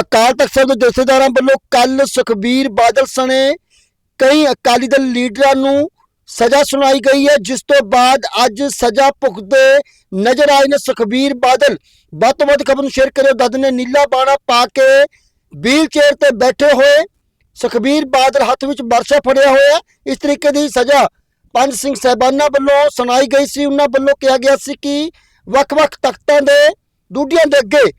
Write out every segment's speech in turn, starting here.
ਅਕਾਲ ਤਖਤ ਸਾਹਿਬ ਦੇ ਜਥੇਦਾਰਾਂ ਵੱਲੋਂ ਕੱਲ ਸੁਖਬੀਰ ਬਾਦਲ ਸਣੇ ਕਈ ਅਕਾਲੀ ਦਲ ਲੀਡਰਾਂ ਨੂੰ ਸਜ਼ਾ ਸੁਣਾਈ ਗਈ ਹੈ, ਜਿਸ ਤੋਂ ਬਾਅਦ ਅੱਜ ਸਜ਼ਾ ਭੁਗਤਦੇ ਨਜ਼ਰ ਆਏ ਨੇ ਸੁਖਬੀਰ ਬਾਦਲ। ਵੱਧ ਤੋਂ ਵੱਧ ਖਬਰ ਨੂੰ ਸ਼ੇਅਰ ਕਰਿਓ। ਦਦ ਨੇ ਨੀਲਾ ਬਾਣਾ ਪਾ ਕੇ ਵੀਲ ਚੇਅਰ ਤੇ ਬੈਠੇ ਹੋਏ ਸੁਖਬੀਰ ਬਾਦਲ ਹੱਥ ਵਿੱਚ ਵਰਸ਼ਾ ਫੜਿਆ ਹੋਇਆ। ਇਸ ਤਰੀਕੇ ਦੀ ਸਜ਼ਾ ਪੰਜ ਸਿੰਘ ਸਹਿਬਾਨਾਂ ਵੱਲੋਂ ਸੁਣਾਈ ਗਈ ਸੀ। ਉਹਨਾਂ ਵੱਲੋਂ ਕਿਹਾ ਗਿਆ ਸੀ ਕਿ ਵੱਖ-ਵੱਖ ਤਖਤਾਂ ਦੇ ਡੂਡੀਆਂ ਦੇ ਅੱਗੇ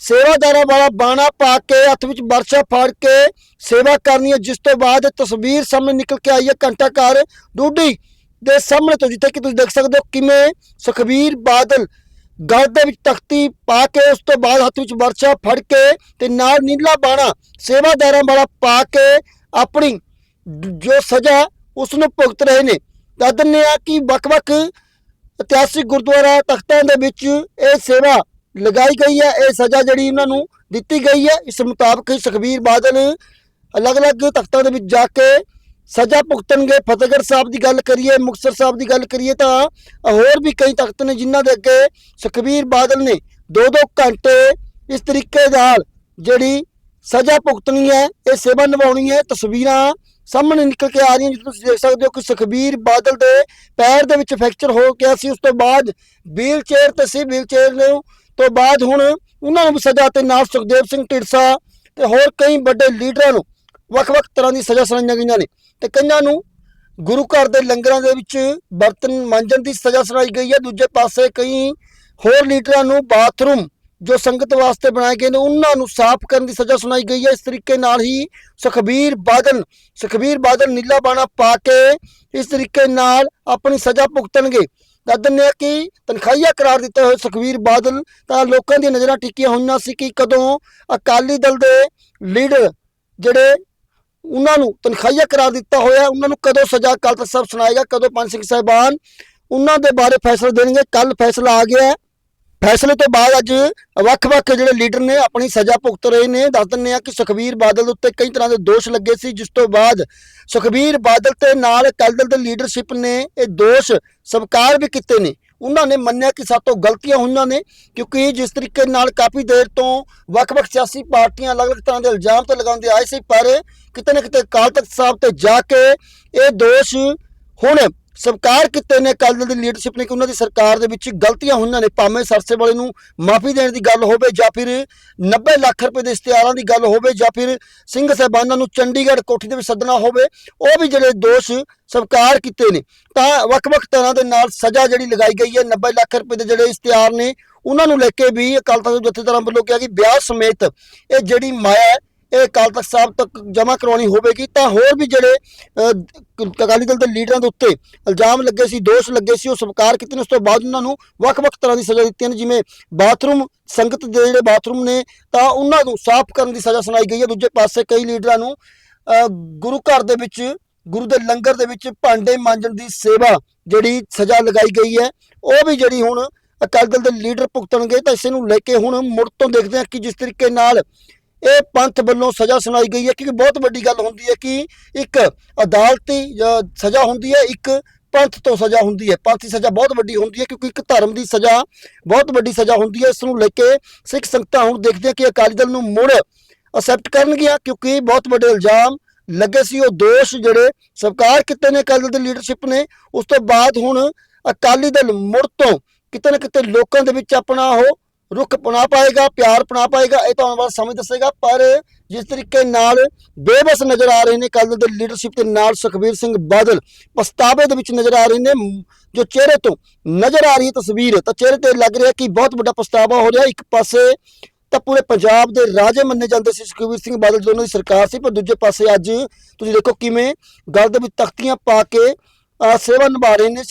ਸੇਵਾਦਾਰਾਂ ਵਾਲਾ ਬਾਣਾ ਪਾ ਕੇ, ਹੱਥ ਵਿੱਚ ਵਰਸ਼ਾ ਫੜ ਕੇ ਸੇਵਾ ਕਰਨੀ ਹੈ, ਜਿਸ ਤੋਂ ਬਾਅਦ ਤਸਵੀਰ ਸਾਹਮਣੇ ਨਿਕਲ ਕੇ ਆਈ ਹੈ ਘੰਟਾ ਘਰ ਡੂਡੀ ਦੇ ਸਾਹਮਣੇ ਤੋਂ, ਜਿੱਥੇ ਕਿ ਤੁਸੀਂ ਦੇਖ ਸਕਦੇ ਹੋ ਕਿਵੇਂ ਸੁਖਬੀਰ ਬਾਦਲ ਗਲ ਦੇ ਵਿੱਚ ਤਖਤੀ ਪਾ ਕੇ, ਉਸ ਤੋਂ ਬਾਅਦ ਹੱਥ ਵਿੱਚ ਵਰਸ਼ਾ ਫੜ ਕੇ ਤੇ ਨਾਲ ਨੀਲਾ ਬਾਣਾ ਸੇਵਾਦਾਰਾਂ ਵਾਲਾ ਪਾ ਕੇ ਆਪਣੀ ਜੋ ਸਜ਼ਾ ਉਸ ਨੂੰ ਭੁਗਤ ਰਹੇ ਨੇ। ਦੱਸ ਦਿੰਦੇ ਆ ਕਿ ਵੱਖ-ਵੱਖ ਇਤਿਹਾਸਿਕ ਗੁਰਦੁਆਰਾ ਤਖਤਾਂ ਦੇ ਵਿੱਚ ਇਹ ਸੇਵਾ ਲਗਾਈ ਗਈ ਹੈ, ਇਹ ਸਜ਼ਾ ਜਿਹੜੀ ਉਹਨਾਂ ਨੂੰ ਦਿੱਤੀ ਗਈ ਹੈ। ਇਸ ਮੁਤਾਬਕ ਸੁਖਬੀਰ ਬਾਦਲ ਅਲੱਗ-ਅਲੱਗ ਤਖਤਾਂ ਦੇ ਵਿੱਚ ਜਾ ਕੇ ਸਜ਼ਾ ਭੁਗਤਣਗੇ। ਫਤਿਹਗੜ੍ਹ ਸਾਹਿਬ ਦੀ ਗੱਲ ਕਰੀਏ, ਮੁਕਤਸਰ ਸਾਹਿਬ ਦੀ ਗੱਲ ਕਰੀਏ ਤਾਂ ਹੋਰ ਵੀ ਕਈ ਤਖਤ ਨੇ ਜਿਨ੍ਹਾਂ ਦੇ ਅੱਗੇ ਸੁਖਬੀਰ ਬਾਦਲ ਨੇ 2-2 ਘੰਟੇ ਇਸ ਤਰੀਕੇ ਨਾਲ ਜਿਹੜੀ ਸਜ਼ਾ ਭੁਗਤਣੀ ਹੈ, ਇਹ ਸੇਵਾ ਨਿਭਾਉਣੀ ਹੈ। ਤਸਵੀਰਾਂ ਸਾਹਮਣੇ ਨਿਕਲ ਕੇ ਆ ਰਹੀਆਂ ਜਿੱਥੇ ਤੁਸੀਂ ਦੇਖ ਸਕਦੇ ਹੋ ਕਿ ਸੁਖਬੀਰ ਬਾਦਲ ਦੇ ਪੈਰ ਦੇ ਵਿੱਚ ਫ੍ਰੈਕਚਰ ਹੋ ਗਿਆ ਸੀ। ਉਸ ਤੋਂ ਬਾਅਦ ਵੀਲ ਚੇਅਰ ਤੇ ਸੀ ਵੀਲ ਚੇਅਰ ਨੂੰ ਤੋਂ ਬਾਅਦ ਹੁਣ ਉਹਨਾਂ ਨੂੰ ਵੀ ਸਜ਼ਾ ਤੇ ਨਾਲ ਸੁਖਦੇਵ ਸਿੰਘ ਢਿੰਡਸਾ ਤੇ ਹੋਰ ਕਈ ਵੱਡੇ ਲੀਡਰਾਂ ਨੂੰ ਵੱਖ-ਵੱਖ ਤਰ੍ਹਾਂ ਦੀ ਸਜ਼ਾ ਸੁਣਾਈਆਂ ਗਈਆਂ ਨੇ ਤੇ ਕਈਆਂ ਨੂੰ ਗੁਰੂ ਘਰ ਦੇ ਲੰਗਰਾਂ ਦੇ ਵਿੱਚ ਬਰਤਨ ਮਾਂਜਣ ਦੀ ਸਜ਼ਾ ਸੁਣਾਈ ਗਈ ਹੈ। ਦੂਜੇ ਪਾਸੇ ਕਈ ਹੋਰ ਲੀਡਰਾਂ ਨੂੰ ਬਾਥਰੂਮ ਜੋ ਸੰਗਤ ਵਾਸਤੇ ਬਣਾਏ ਗਏ ਨੇ, ਉਹਨਾਂ ਨੂੰ ਸਾਫ਼ ਕਰਨ ਦੀ ਸਜ਼ਾ ਸੁਣਾਈ ਗਈ ਹੈ। ਇਸ ਤਰੀਕੇ ਨਾਲ ਹੀ ਸੁਖਬੀਰ ਬਾਦਲ ਸੁਖਬੀਰ ਬਾਦਲ ਨੀਲਾ ਬਾਣਾ ਪਾ ਕੇ ਇਸ ਤਰੀਕੇ ਨਾਲ ਆਪਣੀ ਸਜ਼ਾ ਭੁਗਤਣਗੇ। ਦੱਸ ਦਿੰਦੇ ਹਾਂ ਕਿ ਤਨਖਾਹੀਆ ਕਰਾਰ ਦਿੱਤਾ ਹੋਇਆ ਸੁਖਬੀਰ ਬਾਦਲ, ਤਾਂ ਲੋਕਾਂ ਦੀਆਂ ਨਜ਼ਰਾਂ ਟਿੱਕੀਆਂ ਹੋਈਆਂ ਸੀ ਕਿ ਕਦੋਂ ਅਕਾਲੀ ਦਲ ਦੇ ਲੀਡਰ ਜਿਹੜੇ ਉਹਨਾਂ ਨੂੰ ਤਨਖਾਹੀਆ ਕਰਾਰ ਦਿੱਤਾ ਹੋਇਆ, ਉਹਨਾਂ ਨੂੰ ਕਦੋਂ ਸਜ਼ਾ ਅਕਾਲ ਸਾਹਿਬ ਸੁਣਾਏਗਾ, ਕਦੋਂ ਪੰਜ ਸਿੰਘ ਸਾਹਿਬਾਨ, ਉਹਨਾਂ ਦੇ ਬਾਰੇ ਫੈਸਲਾ ਦੇਣਗੇ ਕੱਲ ਫੈਸਲਾ ਆ ਗਿਆ ਫੈਸਲੇ ਤੋਂ ਬਾਅਦ ਅੱਜ ਵੱਖ-ਵੱਖ ਜਿਹੜੇ ਲੀਡਰ ਨੇ ਆਪਣੀ ਸਜ਼ਾ ਭੁਗਤ ਰਹੇ ਨੇ। ਦੱਸ ਦਿੰਦੇ ਆ ਕਿ ਸੁਖਬੀਰ ਬਾਦਲ ਦੇ ਉੱਤੇ ਕਈ ਤਰ੍ਹਾਂ ਦੇ ਦੋਸ਼ ਲੱਗੇ ਸੀ, ਜਿਸ ਤੋਂ ਬਾਅਦ ਸੁਖਬੀਰ ਬਾਦਲ ਤੇ ਨਾਲ ਅਕਾਲੀ ਦਲ ਦੇ ਲੀਡਰਸ਼ਿਪ ਨੇ ਇਹ ਦੋਸ਼ ਸਵੀਕਾਰ ਵੀ ਕੀਤੇ ਨੇ। ਉਹਨਾਂ ਨੇ ਮੰਨਿਆ ਕਿ ਸਾਤੋਂ ਗਲਤੀਆਂ ਹੋਈਆਂ ਨੇ, ਕਿਉਂਕਿ ਜਿਸ ਤਰੀਕੇ ਨਾਲ ਕਾਫੀ ਦੇਰ ਤੋਂ ਵੱਖ-ਵੱਖ ਸਿਆਸੀ ਪਾਰਟੀਆਂ ਅਲੱਗ-ਅਲੱਗ ਤਰ੍ਹਾਂ ਦੇ ਇਲਜ਼ਾਮ ਤੇ ਲਗਾਉਂਦੇ ਆਏ ਸੀ, ਪਰ ਕਿਤੇ ਨਾ ਕਿਤੇ ਅਕਾਲ ਤਖਤ ਸਾਹਿਬ ਤੇ ਜਾ ਕੇ ਇਹ ਦੋਸ਼ ਹੁਣ ਸਵੀਕਾਰ ਕੀਤੇ ਨੇ, ਅਕਾਲੀ ਦਲ ਦੀ ਲੀਡਰਸ਼ਿਪ ਨੇ ਕਿ ਉਹਨਾਂ ਦੀ ਸਰਕਾਰ ਦੇ ਵਿੱਚ ਗਲਤੀਆਂ ਹੋਈਆਂ ਨੇ, ਭਾਵੇਂ ਸਰਸੇ ਵਾਲੇ ਨੂੰ ਮਾਫੀ ਦੇਣ ਦੀ ਗੱਲ ਹੋਵੇ ਜਾਂ ਫਿਰ 90 ਲੱਖ ਰੁਪਏ ਦੇ ਇਸ਼ਤਿਹਾਰਾਂ ਦੀ ਗੱਲ ਹੋਵੇ ਜਾਂ ਫਿਰ ਸਿੰਘ ਸਾਹਿਬਾਨਾਂ ਨੂੰ ਚੰਡੀਗੜ੍ਹ ਕੋਠੀ ਦੇ ਵਿੱਚ ਸੱਦਣਾ ਹੋਵੇ, ਉਹ ਵੀ ਜਿਹੜੇ ਦੋਸ਼ ਸਵੀਕਾਰ ਕੀਤੇ ਨੇ। ਤਾਂ ਵੱਖ-ਵੱਖ ਤਰ੍ਹਾਂ ਦੇ ਨਾਲ ਸਜ਼ਾ ਜਿਹੜੀ ਲਗਾਈ ਗਈ ਹੈ 90 ਲੱਖ ਰੁਪਏ ਦੇ ਜਿਹੜੇ ਇਸ਼ਤਿਹਾਰ ਨੇ, ਉਹਨਾਂ ਨੂੰ ਲੈ ਕੇ ਵੀ ਅਕਾਲ ਤਖਤ ਜਥੇਦਾਰਾਂ ਵੱਲੋਂ ਕਿਹਾ ਕਿ ਵਿਆਹ ਸਮੇਤ ਇਹ ਜਿਹੜੀ ਮਾਇਆ ਇਹ ਅਕਾਲ ਤਖਤ ਸਾਹਿਬ ਤੱਕ ਜਮ੍ਹਾਂ ਕਰਵਾਉਣੀ ਹੋਵੇਗੀ, ਤਾਂ ਹੋਰ ਵੀ ਜਿਹੜੇ ਅਕਾਲੀ ਦਲ ਦੇ ਲੀਡਰਾਂ ਦੇ ਉੱਤੇ ਇਲਜ਼ਾਮ ਲੱਗੇ ਸੀ, ਦੋਸ਼ ਲੱਗੇ ਸੀ, ਉਹ ਸਵੀਕਾਰ ਕੀਤੇ ਨੇ, ਉਸ ਤੋਂ ਬਾਅਦ ਉਹਨਾਂ ਨੂੰ ਵੱਖ-ਵੱਖ ਤਰ੍ਹਾਂ ਦੀ ਸਜ਼ਾ ਦਿੱਤੀਆਂ ਨੇ ਜਿਵੇਂ ਬਾਥਰੂਮ, ਸੰਗਤ ਦੇ ਜਿਹੜੇ ਬਾਥਰੂਮ ਨੇ, ਤਾਂ ਉਹਨਾਂ ਨੂੰ ਸਾਫ਼ ਕਰਨ ਦੀ ਸਜ਼ਾ ਸੁਣਾਈ ਗਈ ਹੈ। ਦੂਜੇ ਪਾਸੇ ਕਈ ਲੀਡਰਾਂ ਨੂੰ ਗੁਰੂ ਘਰ ਦੇ ਵਿੱਚ, ਗੁਰੂ ਦੇ ਲੰਗਰ ਦੇ ਵਿੱਚ ਭਾਂਡੇ ਮਾਂਜਣ ਦੀ ਸੇਵਾ ਜਿਹੜੀ ਸਜ਼ਾ ਲਗਾਈ ਗਈ ਹੈ, ਉਹ ਵੀ ਜਿਹੜੀ ਹੁਣ ਅਕਾਲੀ ਦਲ ਦੇ ਲੀਡਰ ਭੁਗਤਣਗੇ, ਤਾਂ ਇਸੇ ਨੂੰ ਲੈ ਕੇ ਹੁਣ ਮੁੜ ਤੋਂ ਦੇਖਦੇ ਹਾਂ ਕਿ ਜਿਸ ਤਰੀਕੇ ਨਾਲ ਇਹ ਪੰਥ ਵੱਲੋਂ ਸਜ਼ਾ ਸੁਣਾਈ ਗਈ ਹੈ, ਕਿਉਂਕਿ ਬਹੁਤ ਵੱਡੀ ਗੱਲ ਹੁੰਦੀ ਹੈ ਕਿ ਇੱਕ ਅਦਾਲਤੀ ਸਜ਼ਾ ਹੁੰਦੀ ਹੈ, ਇੱਕ ਪੰਥ ਤੋਂ ਸਜ਼ਾ ਹੁੰਦੀ ਹੈ। ਪੰਥ ਦੀ ਸਜ਼ਾ ਬਹੁਤ ਵੱਡੀ ਹੁੰਦੀ ਹੈ, ਕਿਉਂਕਿ ਇੱਕ ਧਰਮ ਦੀ ਸਜ਼ਾ, ਬਹੁਤ ਵੱਡੀ ਸਜ਼ਾ ਹੁੰਦੀ ਹੈ। ਇਸ ਨੂੰ ਲੈ ਕੇ ਸਿੱਖ ਸੰਗਤਾਂ ਹੁਣ ਦੇਖਦੇ ਕਿ ਅਕਾਲੀ ਦਲ ਨੂੰ ਮੁੜ ਅਸੈਪਟ ਕਰਨਗੀਆਂ, ਕਿਉਂਕਿ ਬਹੁਤ ਵੱਡੇ ਇਲਜ਼ਾਮ ਲੱਗੇ ਸੀ। ਉਹ ਦੋਸ਼ ਜਿਹੜੇ ਸਵੀਕਾਰ ਕੀਤੇ ਨੇ ਅਕਾਲੀ ਦਲ ਦੀ ਲੀਡਰਸ਼ਿਪ ਨੇ, ਉਸ ਤੋਂ ਬਾਅਦ ਹੁਣ ਅਕਾਲੀ ਦਲ ਮੁੜ ਤੋਂ ਕਿਤੇ ਨਾ ਕਿਤੇ ਲੋਕਾਂ ਦੇ ਵਿੱਚ ਆਪਣਾ ਉਹ ਰੁੱਖ ਪਣਾ ਪਾਏਗਾ, ਪਿਆਰ ਪਣਾ ਪਾਏਗਾ, ਇਹ ਤਾਂ ਆਉਣ ਵਾਲਾ ਸਮੇਂ ਦੱਸੇਗਾ। ਪਰ ਜਿਸ ਤਰੀਕੇ ਨਾਲ ਬੇਬਸ ਨਜ਼ਰ ਆ ਰਹੇ ਨੇ ਅਕਾਲੀ ਦਲ ਦੇ ਲੀਡਰਸ਼ਿਪ ਦੇ ਨਾਲ ਸੁਖਬੀਰ ਸਿੰਘ ਬਾਦਲ ਪਛਤਾਵੇ ਦੇ ਵਿੱਚ ਨਜ਼ਰ ਆ ਰਹੇ ਨੇ, ਜੋ ਚਿਹਰੇ ਤੋਂ ਨਜ਼ਰ ਆ ਰਹੀ ਹੈ ਤਸਵੀਰ, ਤਾਂ ਚਿਹਰੇ ਤੇ ਲੱਗ ਰਿਹਾ ਕਿ ਬਹੁਤ ਵੱਡਾ ਪਛਤਾਵਾ ਹੋ ਰਿਹਾ। ਇੱਕ ਪਾਸੇ ਤਾਂ ਪੂਰੇ ਪੰਜਾਬ ਦੇ ਰਾਜੇ ਮੰਨੇ ਜਾਂਦੇ ਸੀ ਸੁਖਬੀਰ ਸਿੰਘ ਬਾਦਲ ਜਦੋਂ ਦੀ ਸਰਕਾਰ ਸੀ, ਪਰ ਦੂਜੇ ਪਾਸੇ ਅੱਜ ਤੁਸੀਂ ਦੇਖੋ ਕਿਵੇਂ ਗਲ ਦੇ ਵਿੱਚ ਤਖਤੀਆਂ ਪਾ ਕੇ ਸੇਵਾ ਨਿਭਾ ਰਹੇ ਨੇ।